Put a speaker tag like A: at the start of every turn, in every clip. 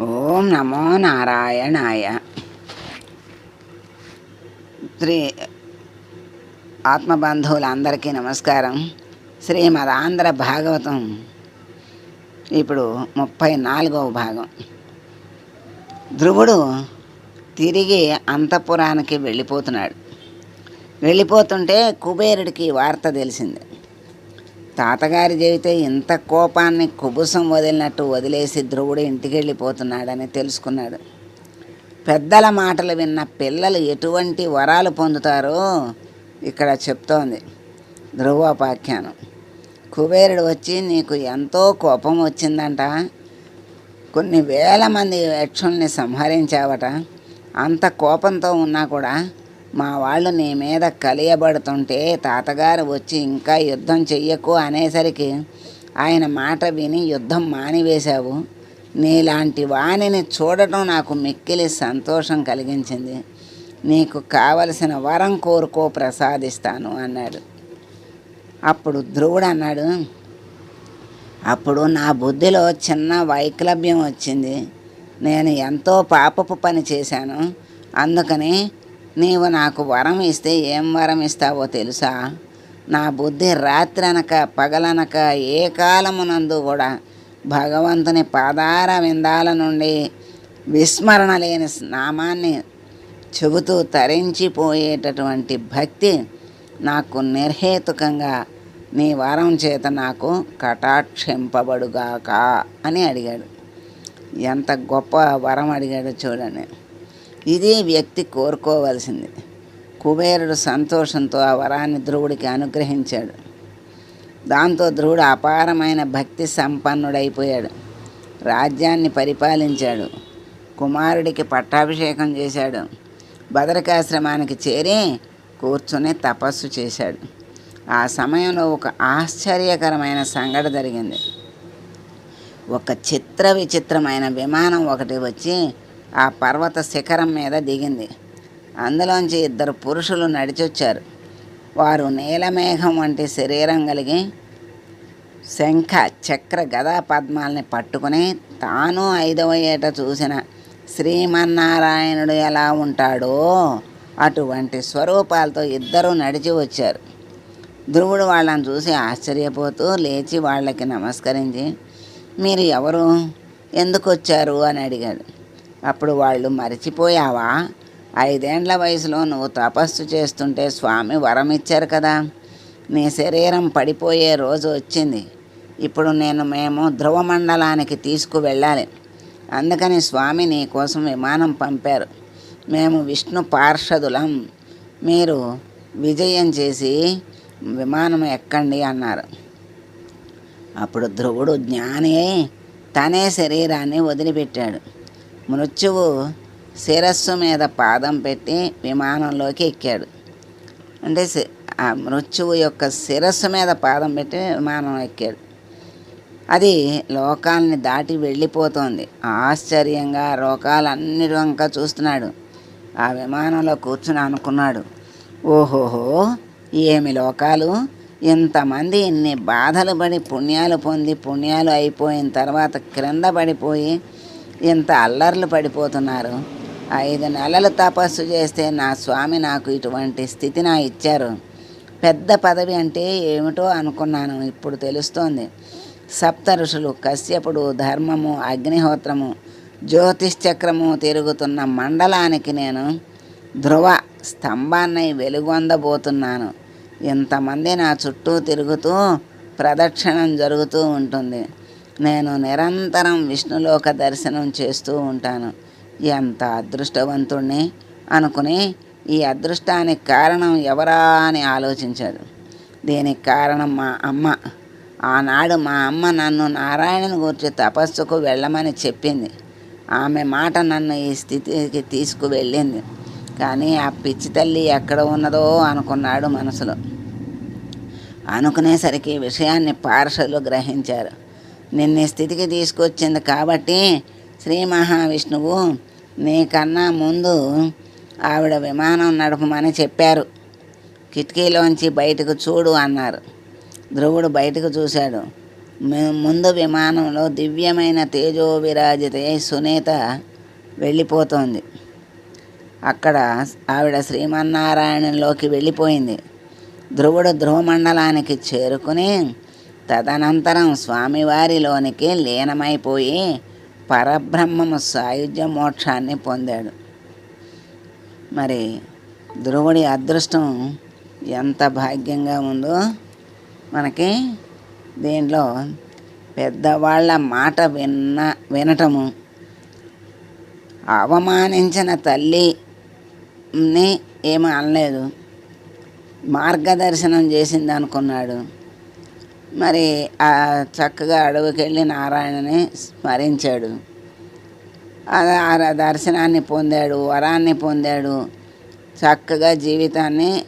A: ఓం నమో నారాయణాయ. శ్రీ ఆత్మబంధువులందరికీ నమస్కారం. శ్రీమద్ ఆంధ్ర భాగవతం. ఇప్పుడు ముప్పై నాలుగవ భాగం. ధ్రువుడు తిరిగి అంతఃపురానికి వెళ్ళిపోతున్నాడు. వెళ్ళిపోతుంటే కుబేరుడికి వార్త తెలిసింది. తాతగారి చెబితే ఇంత కోపాన్ని కుబుసం వదిలినట్టు వదిలేసి ధ్రువుడు ఇంటికి వెళ్ళిపోతున్నాడని తెలుసుకున్నాడు. పెద్దల మాటలు విన్న పిల్లలు ఎటువంటి వరాలు పొందుతారో ఇక్కడ చెప్తోంది ధ్రువోపాఖ్యానం. కుబేరుడు వచ్చి నీకు ఎంతో కోపం వచ్చిందంట. కొన్ని వేల మంది యక్షుల్ని సంహరించావట. అంత కోపంతో ఉన్నా కూడా మా వాళ్ళు నీ మీద కలియబడుతుంటే తాతగారు వచ్చి ఇంకా యుద్ధం చెయ్యకు అనేసరికి ఆయన మాట విని యుద్ధం మానివేశావు. నీలాంటి వాణిని చూడటం నాకు మిక్కిలి సంతోషం కలిగించింది. నీకు కావలసిన వరం కోరుకో ప్రసాదిస్తాను అన్నాడు. అప్పుడు ధ్రువుడు అన్నాడు అప్పుడు నా బుద్ధిలో చిన్న వైక్లభ్యం వచ్చింది. నేను ఎంతో పాపపు పని చేశాను. అందుకని నీవు నాకు వరం ఇస్తే ఏం వరం ఇస్తావో తెలుసా? నా బుద్ధి రాత్రనక పగలనక ఏ కాలమునందు కూడా భగవంతుని పాదార విందాల నుండి విస్మరణ లేని నామాన్ని చెబుతూ తరించిపోయేటటువంటి భక్తి నాకు నిర్హేతుకంగా నీ వరం చేత నాకు కటాక్షింపబడుగాక అని అడిగాడు. ఎంత గొప్ప వరం అడిగాడో చూడండి. ఇది వ్యక్తి కోరుకోవలసింది. కుబేరుడు సంతోషంతో ఆ వరాన్ని ధ్రువుడికి అనుగ్రహించాడు. దాంతో ధ్రువుడు అపారమైన భక్తి సంపన్నుడైపోయాడు. రాజ్యాన్ని పరిపాలించాడు. కుమారుడికి పట్టాభిషేకం చేశాడు. బదరికాశ్రమానికి చేరి కూర్చుని తపస్సు చేశాడు. ఆ సమయంలో ఒక ఆశ్చర్యకరమైన సంఘట జరిగింది. ఒక చిత్ర విచిత్రమైన విమానం ఒకటి వచ్చి ఆ పర్వత శిఖరం మీద దిగింది. అందులోంచి ఇద్దరు పురుషులు నడిచొచ్చారు. వారు నీలమేఘం వంటి శరీరం కలిగి శంఖ చక్ర గదా పద్మాల్ని పట్టుకుని తాను ఐదవ ఏట చూసిన శ్రీమన్నారాయణుడు ఎలా ఉంటాడో అటువంటి స్వరూపాలతో ఇద్దరు నడిచి వచ్చారు. ధ్రువుడు వాళ్ళని చూసి ఆశ్చర్యపోతూ లేచి వాళ్ళకి నమస్కరించి మీరు ఎవరు? ఎందుకు వచ్చారు అని అడిగాడు. అప్పుడు వాళ్ళు మర్చిపోయావా? ఐదేండ్ల వయసులో నువ్వు తపస్సు చేస్తుంటే స్వామి వరం ఇచ్చారు కదా. నీ శరీరం పడిపోయే రోజు వచ్చింది. ఇప్పుడు నేను మేము ధ్రువమండలానికి తీసుకువెళ్ళాలి. అందుకని స్వామి నీ కోసం విమానం పంపారు. మేము విష్ణు పార్షదులం. మీరు విజయం చేసి విమానం ఎక్కండి అన్నారు. అప్పుడు ధ్రువుడు జ్ఞాని అయి తనే శరీరాన్ని వదిలిపెట్టాడు. మృత్యువు శిరస్సు మీద పాదం పెట్టి విమానంలోకి ఎక్కాడు. అంటే ఆ మృత్యువు యొక్క శిరస్సు మీద పాదం పెట్టి విమానం ఎక్కాడు. అది లోకాల్ని దాటి వెళ్ళిపోతోంది. ఆశ్చర్యంగా లోకాలన్ని వంక చూస్తున్నాడు. ఆ విమానంలో కూర్చుని అనుకున్నాడు. ఓహోహో ఏమి లోకాలు? ఇంతమంది ఇన్ని బాధలు పడి పుణ్యాలు పొంది పుణ్యాలు అయిపోయిన తర్వాత క్రింద పడిపోయి ఇంత అల్లర్లు పడిపోతున్నారు. ఐదు నెలలు తపస్సు చేస్తే నా స్వామి నాకు ఇటువంటి స్థితి నా ఇచ్చారు. పెద్ద పదవి అంటే ఏమిటో అనుకున్నాను ఇప్పుడు తెలుస్తోంది. సప్త ఋషులు కశ్యపుడు ధర్మము అగ్నిహోత్రము జ్యోతిష్చక్రము తిరుగుతున్న మండలానికి నేను ధ్రువ స్తంభాన్ని వెలుగొందబోతున్నాను. ఇంతమంది నా చుట్టూ తిరుగుతూ ప్రదక్షిణం జరుగుతూ ఉంటుంది. నేను నిరంతరం విష్ణులోక దర్శనం చేస్తూ ఉంటాను. ఎంత అదృష్టవంతుణ్ణి అనుకుని ఈ అదృష్టానికి కారణం ఎవరా అని ఆలోచించాడు. దీనికి కారణం మా అమ్మ. ఆనాడు మా అమ్మ నన్ను నారాయణని గురించి తపస్సుకు వెళ్ళమని చెప్పింది. ఆమె మాట నన్ను ఈ స్థితికి తీసుకువెళ్ళింది. కానీ ఆ పిచ్చి తల్లి ఎక్కడ ఉన్నదో అనుకున్నాడు మనసులో. అనుకునేసరికి విషయాన్ని పార్షలు గ్రహించారు. నిన్న స్థితికి తీసుకొచ్చింది కాబట్టి శ్రీ మహావిష్ణువు నీకన్నా ముందు ఆవిడ విమానం నడపమని చెప్పారు. కిటికీలోంచి బయటకు చూడు అన్నారు. ధ్రువుడు బయటకు చూశాడు. ముందు విమానంలో దివ్యమైన తేజో విరాజితే సునీత వెళ్ళిపోతోంది. అక్కడ ఆవిడ శ్రీమన్నారాయణంలోకి వెళ్ళిపోయింది. ధ్రువుడు ధ్రువమండలానికి చేరుకుని తదనంతరం స్వామివారిలోనికి లీనమైపోయి పరబ్రహ్మము సాయుధ్య మోక్షాన్ని పొందాడు. మరి ధ్రువుడి అదృష్టం ఎంత భాగ్యంగా ఉందో మనకి దీంట్లో పెద్దవాళ్ళ మాట విన్న వినటము అవమానించిన తల్లిని ఏమీ అనలేదు. మార్గదర్శనం చేసింది అనుకున్నాడు మరి ఆ చక్కగా అడవికి వెళ్ళి నారాయణని స్మరించాడు. ఆ దర్శనాన్ని పొందాడు వరాన్ని పొందాడు. చక్కగా జీవితాన్ని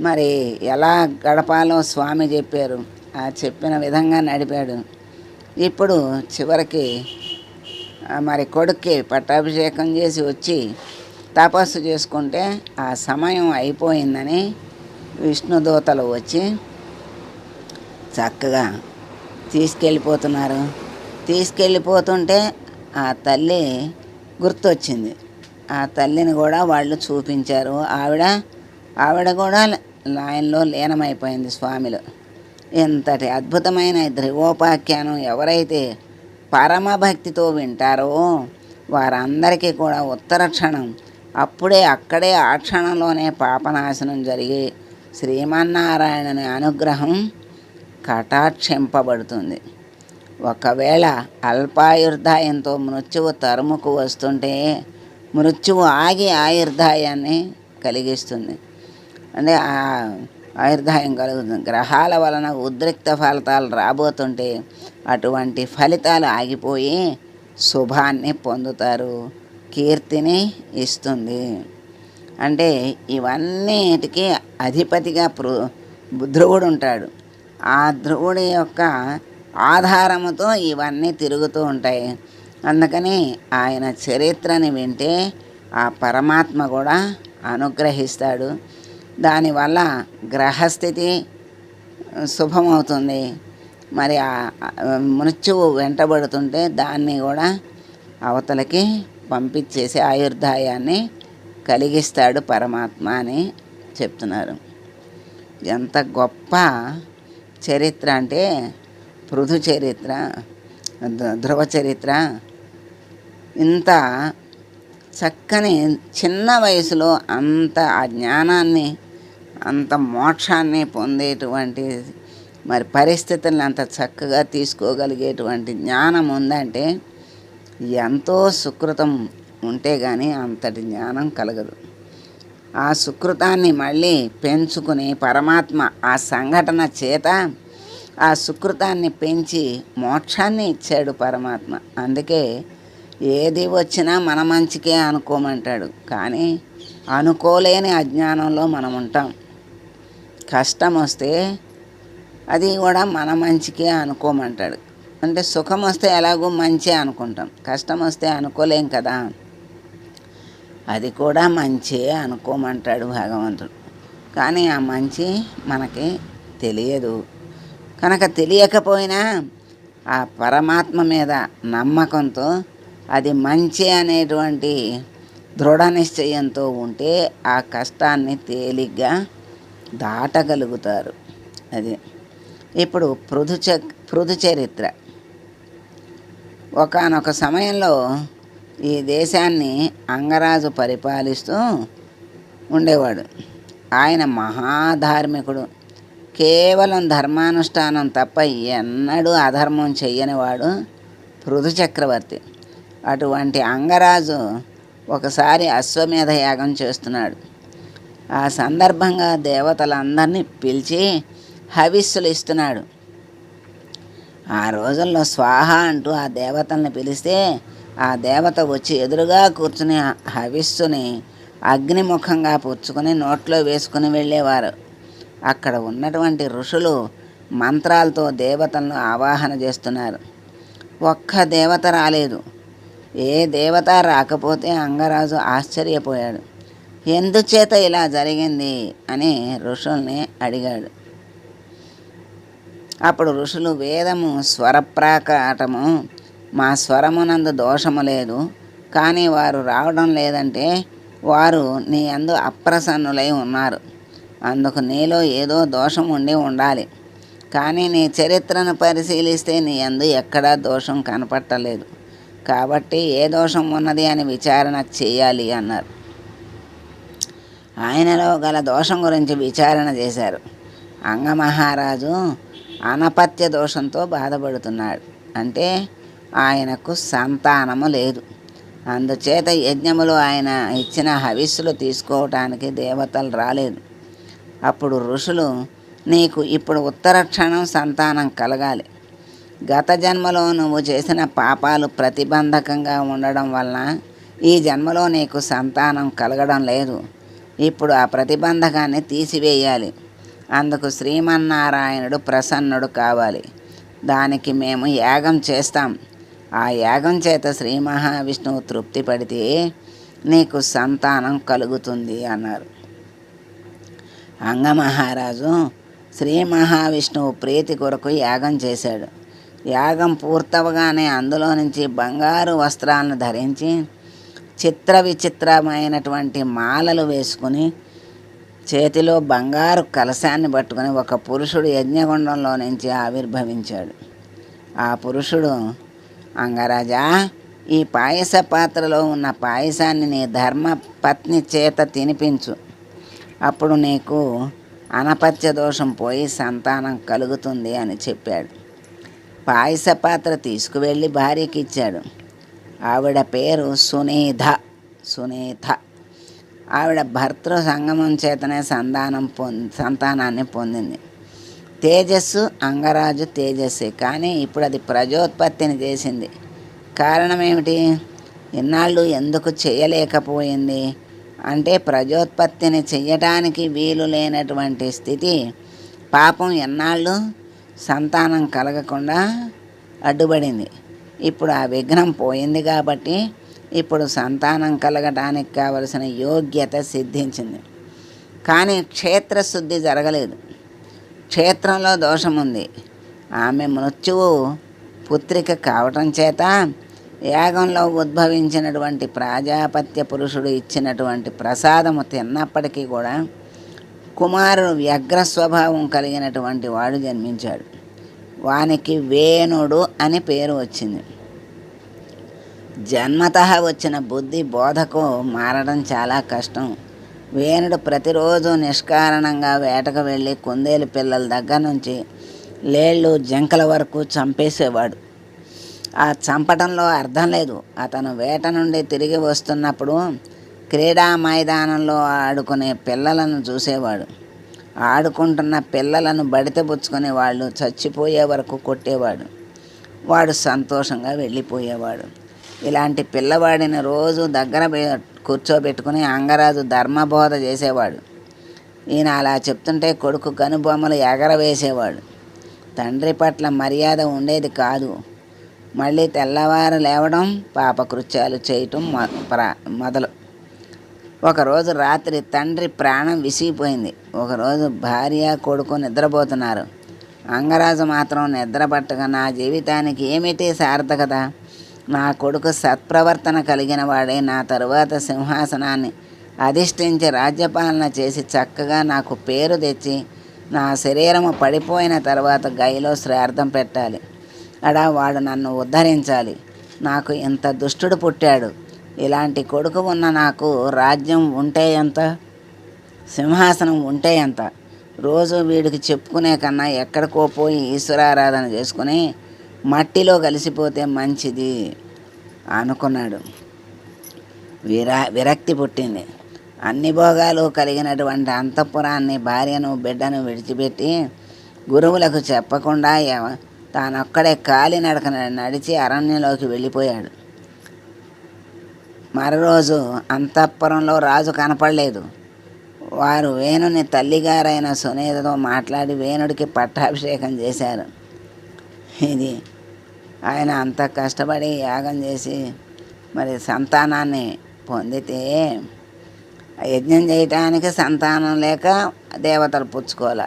A: మరి ఎలా గడపాలో స్వామి చెప్పారు. ఆ చెప్పిన విధంగా నడిపాడు. ఇప్పుడు చివరికి మరి కొడుక్కి పట్టాభిషేకం చేసి వచ్చి తపస్సు చేసుకుంటే ఆ సమయం అయిపోయిందని విష్ణుదూతలు వచ్చి చక్కగా తీసుకెళ్ళిపోతున్నారు. తీసుకెళ్ళిపోతుంటే ఆ తల్లి గుర్తొచ్చింది. ఆ తల్లిని కూడా వాళ్ళు చూపించారు. ఆవిడ ఆవిడ కూడా లైన్లో లీనమైపోయింది స్వామిలో. ఇంతటి అద్భుతమైన ధ్రువోపాఖ్యానం ఎవరైతే పరమభక్తితో వింటారో వారందరికీ కూడా ఉత్తర క్షణం. అప్పుడే అక్కడే ఆ క్షణంలోనే పాపనాశనం జరిగి శ్రీమన్నారాయణని అనుగ్రహం కటాక్షింపబడుతుంది. ఒకవేళ అల్పాయుర్దాయంతో మృత్యువు తరుముకు వస్తుంటే మృత్యువు ఆగి ఆయుర్దాయాన్ని కలిగిస్తుంది. అంటే ఆ ఆయుర్దాయం కలుగుతుంది. గ్రహాల వలన ఉద్రిక్త ఫలితాలు రాబోతుంటే అటువంటి ఫలితాలు ఆగిపోయి శుభాన్ని పొందుతారు. కీర్తిని ఇస్తుంది. అంటే ఇవన్నిటికీ అధిపతిగా ధ్రువుడు ఉంటాడు. ఆ ధ్రువుడి యొక్క ఆధారముతో ఇవన్నీ తిరుగుతూ ఉంటాయి. అందుకని ఆయన చరిత్రని వింటే ఆ పరమాత్మ కూడా అనుగ్రహిస్తాడు. దానివల్ల గ్రహస్థితి శుభమవుతుంది. మరి ఆ మృత్యువు వెంటబడుతుంటే దాన్ని కూడా అవతలకి పంపించేసి ఆయుర్దాయాన్ని కలిగిస్తాడు పరమాత్మ అని చెప్తున్నారు. ఎంత గొప్ప చరిత్ర అంటే పృథు చరిత్ర ధ్రువ చరిత్ర. ఇంత చక్కని చిన్న వయసులో అంత ఆ జ్ఞానాన్ని అంత మోక్షాన్ని పొందేటువంటి మరి పరిస్థితులను అంత చక్కగా తీసుకోగలిగేటువంటి జ్ఞానం ఉందంటే ఎంతో సుకృతం ఉంటే కానీ అంతటి జ్ఞానం కలగదు. ఆ సుకృతాన్ని మళ్ళీ పెంచుకుని పరమాత్మ ఆ సంఘటన చేత ఆ సుకృతాన్ని పెంచి మోక్షాన్ని ఇచ్చాడు పరమాత్మ. అందుకే ఏది వచ్చినా మన మంచికే అనుకోమంటాడు. కానీ అనుకోలేని అజ్ఞానంలో మనం ఉంటాం. కష్టం వస్తే అది కూడా మన మంచికే అనుకోమంటాడు. అంటే సుఖం వస్తే ఎలాగో మంచి అనుకుంటాం. కష్టం వస్తే అనుకోలేం కదా. అది కూడా మంచి అనుకోమంటాడు భగవంతుడు. కానీ ఆ మంచి మనకి తెలియదు. కనుక తెలియకపోయినా ఆ పరమాత్మ మీద నమ్మకంతో అది మంచి అనేటువంటి దృఢ నిశ్చయంతో ఉంటే ఆ కష్టాన్ని తేలిగ్గా దాటగలుగుతారు. అది ఇప్పుడు పృథు పృథు చరిత్ర ఒకానొక సమయంలో ఈ దేశాన్ని అంగరాజు పరిపాలిస్తూ ఉండేవాడు. ఆయన మహాధార్మికుడు. కేవలం ధర్మానుష్ఠానం తప్ప ఎన్నడూ అధర్మం చెయ్యనివాడు పృథు చక్రవర్తి. అటువంటి అంగరాజు ఒకసారి అశ్వమేధ యాగం చేస్తున్నాడు. ఆ సందర్భంగా దేవతలందరినీ పిలిచి హవిస్సులు ఇస్తున్నాడు. ఆ రోజుల్లో స్వాహ అంటూ ఆ దేవతల్ని పిలిస్తే ఆ దేవత వచ్చి ఎదురుగా కూర్చుని హవిస్సుని అగ్నిముఖంగా పుచ్చుకొని నోట్లో వేసుకుని వెళ్ళేవారు. అక్కడ ఉన్నటువంటి ఋషులు మంత్రాలతో దేవతలను ఆవాహన చేస్తున్నారు. ఒక్క దేవత రాలేదు. ఏ దేవత రాకపోతే అంగరాజు ఆశ్చర్యపోయాడు. ఎందుచేత ఇలా జరిగింది అని ఋషుల్ని అడిగాడు. అప్పుడు ఋషులు వేదము స్వరప్రాకాటము మా స్వరమునందు దోషము లేదు కానీ వారు రావడం లేదంటే వారు నీ అందు అప్రసన్నులై ఉన్నారు. అందుకు నీలో ఏదో దోషం ఉండి ఉండాలి. కానీ నీ చరిత్రను పరిశీలిస్తే నీ అందు ఎక్కడా దోషం కనపట్టలేదు. కాబట్టి ఏ దోషం ఉన్నది అని విచారణ చేయాలి అన్నారు. ఆయనలో గల దోషం గురించి విచారణ చేశారు. అంగమహారాజు అనపత్య దోషంతో బాధపడుతున్నాడు. అంటే ఆయనకు సంతానము లేదు. అందుచేత యజ్ఞములు ఆయన ఇచ్చిన హవిస్సులు తీసుకోవటానికి దేవతలు రాలేదు. అప్పుడు ఋషులు నీకు ఇప్పుడు ఉత్తర క్షణం సంతానం కలగాలి. గత జన్మలో నువ్వు చేసిన పాపాలు ప్రతిబంధకంగా ఉండడం వలన ఈ జన్మలో నీకు సంతానం కలగడం లేదు. ఇప్పుడు ఆ ప్రతిబంధకాన్ని తీసివేయాలి. అందుకు శ్రీమన్నారాయణుడు ప్రసన్నుడు కావాలి. దానికి మేము యాగం చేస్తాం. ఆ యాగం చేత శ్రీ మహావిష్ణువు తృప్తి పడితే నీకు సంతానం కలుగుతుంది అన్నారు. అంగమహారాజు శ్రీ మహావిష్ణువు ప్రీతి కొరకు యాగం చేశాడు. యాగం పూర్తవగానే అందులో నుంచి బంగారు వస్త్రాలను ధరించి చిత్ర విచిత్రమైనటువంటి మాలలు వేసుకుని చేతిలో బంగారు కలశాన్ని పట్టుకుని ఒక పురుషుడు యజ్ఞగుండంలో నుంచి ఆవిర్భవించాడు. ఆ పురుషుడు అంగరాజా ఈ పాయస పాత్రలో ఉన్న పాయసాన్ని నీ ధర్మ పత్ని చేత తినిపించు. అప్పుడు నీకు అనపత్య దోషం పోయి సంతానం కలుగుతుంది అని చెప్పాడు. పాయస పాత్ర తీసుకువెళ్ళి భార్యకి ఇచ్చాడు ఆవిడ పేరు సునీధ సునీత ఆవిడ భర్తృ సంగమం చేతనే సంతానం పొంది సంతానాన్ని పొందింది. తేజస్సు అంగరాజు తేజస్సే. కానీ ఇప్పుడు అది ప్రజోత్పత్తిని చేసింది. కారణం ఏమిటి? ఇన్నాళ్ళు ఎందుకు చేయలేకపోయింది? అంటే ప్రజోత్పత్తిని చెయ్యటానికి వీలు లేనటువంటి స్థితి. పాపం ఎన్నాళ్ళు సంతానం కలగకుండా అడ్డుపడింది ఇప్పుడు ఆ విఘ్నం పోయింది కాబట్టి ఇప్పుడు సంతానం కలగటానికి కావలసిన యోగ్యత సిద్ధించింది. కానీ క్షేత్రశుద్ధి జరగలేదు. క్షేత్రంలో దోషం ఉంది ఆమె మృత్యువు పుత్రిక కావటం చేత యాగంలో ఉద్భవించినటువంటి ప్రాజాపత్య పురుషుడు ఇచ్చినటువంటి ప్రసాదము తిన్నప్పటికీ కూడా కుమారుడు వ్యగ్ర స్వభావం కలిగినటువంటి వాడు జన్మించాడు. వానికి వేణుడు అని పేరు వచ్చింది. జన్మత వచ్చిన బుద్ధి బోధకు మారడం చాలా కష్టం. వేణుడు ప్రతిరోజు నిష్కారణంగా వేటకు వెళ్ళి కుందేలు పిల్లల దగ్గర నుంచి లేళ్ళు జంకల వరకు చంపేసేవాడు. ఆ చంపటంలో అర్థం లేదు. అతను వేట నుండి తిరిగి వస్తున్నప్పుడు క్రీడా మైదానంలో ఆడుకునే పిల్లలను చూసేవాడు. ఆడుకుంటున్న పిల్లలను బడితెబుచ్చుకుని వాళ్ళు చచ్చిపోయే వరకు కొట్టేవాడు. వాడు సంతోషంగా వెళ్ళిపోయేవాడు. ఇలాంటి పిల్లవాడిని రోజు దగ్గర కూర్చోబెట్టుకుని అంగరాజు ధర్మబోధ చేసేవాడు. ఈయన అలా చెప్తుంటే కొడుకు కనుబొమ్మలు ఎగరవేసేవాడు. తండ్రి పట్ల మర్యాద ఉండేది కాదు. మళ్ళీ తెల్లవారు లేవడం పాపకృత్యాలు చేయటం మొదలు. ఒకరోజు రాత్రి తండ్రి ప్రాణం విసిగిపోయింది. ఒకరోజు భార్య కొడుకు నిద్రపోతున్నారు. అంగరాజు మాత్రం నిద్రపట్టక నా జీవితానికి ఏమిటి సార్థకత? నా కొడుకు సత్ప్రవర్తన కలిగిన వాడే నా తరువాత సింహాసనాన్ని అధిష్ఠించి రాజ్యపాలన చేసి చక్కగా నాకు పేరు తెచ్చి నా శరీరము పడిపోయిన తర్వాత గైలో శ్రార్థం పెట్టాలి. అడా వాడు నన్ను ఉద్ధరించాలి. నాకు ఇంత దుష్టుడు పుట్టాడు. ఇలాంటి కొడుకు ఉన్న నాకు రాజ్యం ఉంటే ఎంత? సింహాసనం ఉంటే ఎంత? రోజు వీడికి చెప్పుకునే కన్నా ఎక్కడికో పోయి ఈశ్వరారాధన చేసుకుని మట్టిలో కలిసిపోతే మంచిది అనుకున్నాడు. విరా విరక్తి పుట్టింది. అన్ని భోగాలు కలిగినటువంటి అంతఃపురాన్ని భార్యను బిడ్డను విడిచిపెట్టి గురువులకు చెప్పకుండా ఎవ- తానొక్కడే కాలినడక నడిచి అరణ్యంలోకి వెళ్ళిపోయాడు. మరోరోజు అంతఃపురంలో రాజు కనపడలేదు. వారు వేణుని తల్లిగారైన సునీతతో మాట్లాడి వేణుడికి పట్టాభిషేకం చేశారు. ఇది. ఆయన అంత కష్టపడి యాగం చేసి మరి సంతానాన్ని పొందితే యజ్ఞం చేయటానికి సంతానం లేక దేవతలు పుచ్చుకోవాలి.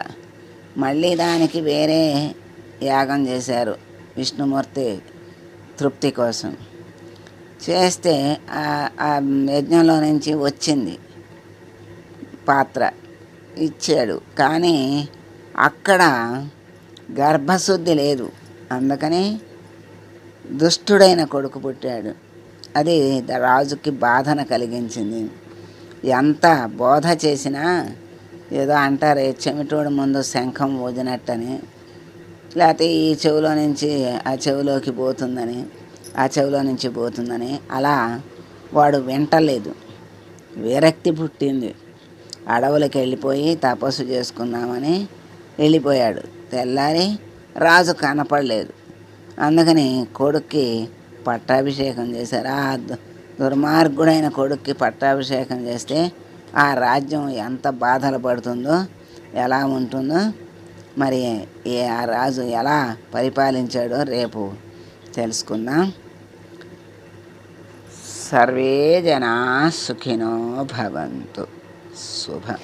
A: మళ్ళీ దానికి వేరే యాగం చేశారు విష్ణుమూర్తి తృప్తి కోసం. చేస్తే ఆ- ఆ యజ్ఞంలో నుంచి వచ్చింది పాత్ర ఇచ్చాడు. కానీ అక్కడ గర్భశుద్ధి లేదు. అందుకని దుష్టుడైన కొడుకు పుట్టాడు. అది రాజుకి బాధన కలిగించింది. ఎంత బోధ చేసినా ఏదో అంటారే చెమిటోడు ముందు శంఖం ఊదినట్టని లేకపోతే ఈ చెవిలో నుంచి ఆ చెవిలోకి పోతుందని ఆ చెవిలో నుంచి పోతుందని అలా వాడు వింటలేదు. విరక్తి పుట్టింది. అడవులకు వెళ్ళిపోయి తపస్సు చేసుకుందామని వెళ్ళిపోయాడు. తెల్లారి రాజు కనపడలేదు. అందుకని కొడుక్కి పట్టాభిషేకం చేశారు. ఆ దుర్మార్గుడైన కొడుక్కి పట్టాభిషేకం చేస్తే ఆ రాజ్యం ఎంత బాధలు పడుతుందో ఎలా ఉంటుందో మరి ఏ ఆ రాజు ఎలా పరిపాలించాడో రేపు తెలుసుకుందాం. సర్వే జనా సుఖినో భవంతు. శుభం